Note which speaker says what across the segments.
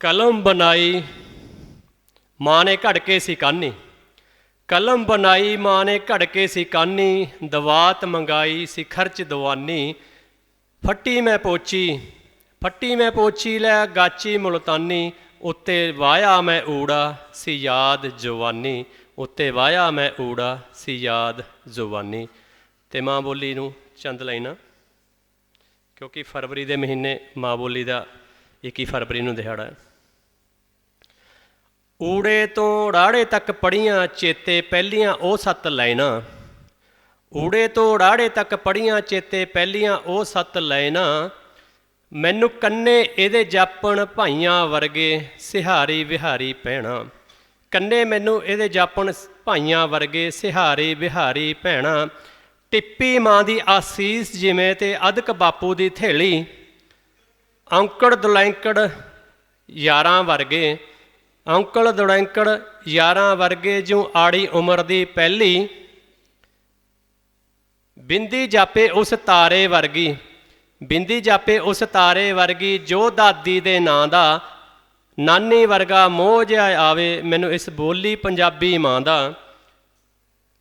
Speaker 1: ਕਲਮ ਬਣਾਈ ਮਾਂ ਨੇ ਘੜ ਕੇ ਸੀ ਕਾਨੀ। ਕਲਮ ਬਣਾਈ ਮਾਂ ਨੇ ਘੜ ਕੇ ਸੀ ਕਾਨੀ, ਦਵਾਤ ਮੰਗਾਈ ਸੀ ਖਰਚ ਦਵਾਨੀ। ਫੱਟੀ ਮੈਂ ਪੋਚੀ, ਫੱਟੀ ਮੈਂ ਪੋਚੀ ਲੈ ਗਾਚੀ ਮੁਲਤਾਨੀ। ਉੱਤੇ ਵਾਇਆ ਮੈਂ ਊੜਾ ਸੀ ਯਾਦ ਜਵਾਨੀ। ਉੱਤੇ ਵਾਇਆ ਮੈਂ ਊੜਾ ਸੀ ਯਾਦ ਜਵਾਨੀ। ਤੇ ਮਾਂ ਬੋਲੀ ਨੂੰ ਚੰਦ ਲਾਈਨਾਂ ਕਿਉਂਕਿ ਫਰਵਰੀ ਦੇ ਮਹੀਨੇ ਮਾਂ ਬੋਲੀ ਦਾ 21 ਫਰਵਰੀ ਨੂੰ ਦਿਹਾੜਾ ਹੈ। ਊੜੇ ਤੋਂ ਰਾੜੇ ਤੱਕ ਪੜੀਆਂ, ਚੇਤੇ ਪਹਿਲੀਆਂ ਉਹ ਸੱਤ ਲਾਈਨਾਂ ਊੜੇ ਤੋਂ ਰਾੜੇ ਤੱਕ ਪੜੀਆਂ, ਚੇਤੇ ਪਹਿਲੀਆਂ ਉਹ ਸੱਤ ਲਾਈਨਾਂ ਮੈਨੂੰ ਕੰਨੇ ਇਹਦੇ ਜਾਪਣ ਭਾਈਆਂ ਵਰਗੇ ਸਿਹਾਰੀ ਵਿਹਾਰੀ ਪਹਿਣਾ ਕੰਨੇ ਮੈਨੂੰ ਇਹਦੇ ਜਾਪਣ ਭਾਈਆਂ ਵਰਗੇ ਸਿਹਾਰੀ ਵਿਹਾਰੀ ਭੈਣਾ। ਟਿੱਪੀ ਮਾਂ ਦੀ ਆਸੀਸ ਜਿਵੇਂ ਤੇ ਅਦਕ ਬਾਪੂ ਦੀ ਥੇਲੀ। ਔਂਕੜ ਦੁਲੈਂਕੜ ਯਾਰਾਂ ਵਰਗੇ। ਔਂਕੜ ਦੁੜੈਂਕੜ ਯਾਰਾਂ ਵਰਗੇ ਜਿਉ ਆੜੀ ਉਮਰ ਦੀ ਪਹਿਲੀ ਬਿੰਦੀ ਜਾਪੇ ਉਸ ਤਾਰੇ ਵਰਗੀ, ਬਿੰਦੀ ਜਾਪੇ ਉਸ ਤਾਰੇ ਵਰਗੀ ਜੋ ਦਾਦੀ ਦੇ ਨਾਂ ਦਾ, ਨਾਨੀ ਵਰਗਾ ਮੋਹ ਜਿਹਾ ਆਵੇ ਮੈਨੂੰ ਇਸ ਬੋਲੀ ਪੰਜਾਬੀ ਮਾਂ ਦਾ।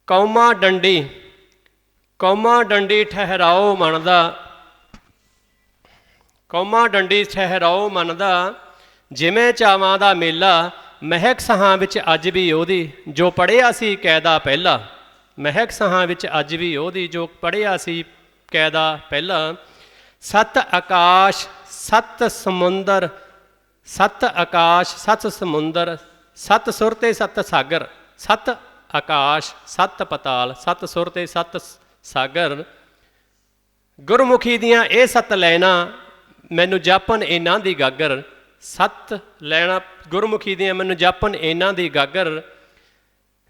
Speaker 1: ਕੌਮਾ ਡੰਡੀ ਕੌਮਾ ਡੰਡੀ ਠਹਿਰਾਓ ਮਨ ਦਾ, ਕੌਮਾ ਡੰਡੀ ਠਹਿਰਾਓ ਮਨ ਦਾ। ਜਿਵੇਂ ਚਾਵਾਂ ਦਾ ਮੇਲਾ, ਮਹਿਕ ਸਹਾਂ ਵਿੱਚ ਅੱਜ ਵੀ ਉਹਦੀ, ਜੋ ਪੜਿਆ ਸੀ ਕੈਦਾ ਪਹਿਲਾ। ਮਹਿਕ ਸਹਾਂ ਵਿੱਚ ਅੱਜ ਵੀ ਉਹਦੀ, ਜੋ ਪੜਿਆ ਸੀ ਕੈਦਾ ਪਹਿਲਾ। ਸਤ ਆਕਾਸ਼, ਸਤ ਸਮੁੰਦਰ, ਸਤ ਆਕਾਸ਼, ਸਤ ਸਮੁੰਦਰ, ਸਤ ਸੁਰ ਤੇ ਸਤ ਸਾਗਰ। ਸਤ ਆਕਾਸ਼, ਸਤ ਪਤਾਲ, ਸਤ ਸੁਰ ਤੇ ਸਤ ਸਾਗਰ। ਗੁਰਮੁਖੀ ਦੀਆਂ ਇਹ ਸਤ ਲੈਣਾ ਮੈਨੂੰ ਜਾਪਨ ਇਹਨਾਂ ਦੀ ਗਾਗਰ। ਸਤ ਲੈਣਾ ਗੁਰਮੁਖੀ ਦੀਆਂ ਮੈਨੂੰ ਜਾਪਨ ਇਹਨਾਂ ਦੀ ਗਾਗਰ।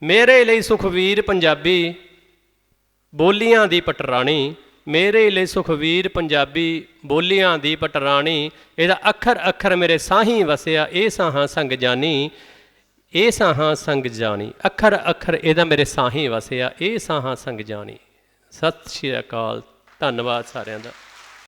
Speaker 1: ਮੇਰੇ ਲਈ ਸੁਖਵੀਰ ਪੰਜਾਬੀ, ਬੋਲੀਆਂ ਦੀ ਪਟਰਾਣੀ। ਮੇਰੇ ਲਈ ਸੁਖਵੀਰ ਪੰਜਾਬੀ, ਬੋਲੀਆਂ ਦੀ ਪਟਰਾਣੀ। ਇਹਦਾ ਅੱਖਰ ਅੱਖਰ ਮੇਰੇ ਸਾਹੀ ਵਸਿਆ, ਇਹ ਸਾਹਾਂ ਸੰਗ ਜਾਨੀ, ਇਹ ਸਾਹਾਂ ਸੰਗ ਜਾਣੀ ਅੱਖਰ ਅੱਖਰ ਇਹਦਾ ਮੇਰੇ ਸਾਹੀ ਵਸਿਆ, ਇਹ ਸਾਹਾਂ ਸੰਗ ਜਾਣੀ ਸਤਿ ਸ਼੍ਰੀ ਅਕਾਲ। ਧੰਨਵਾਦ ਸਾਰਿਆਂ ਦਾ।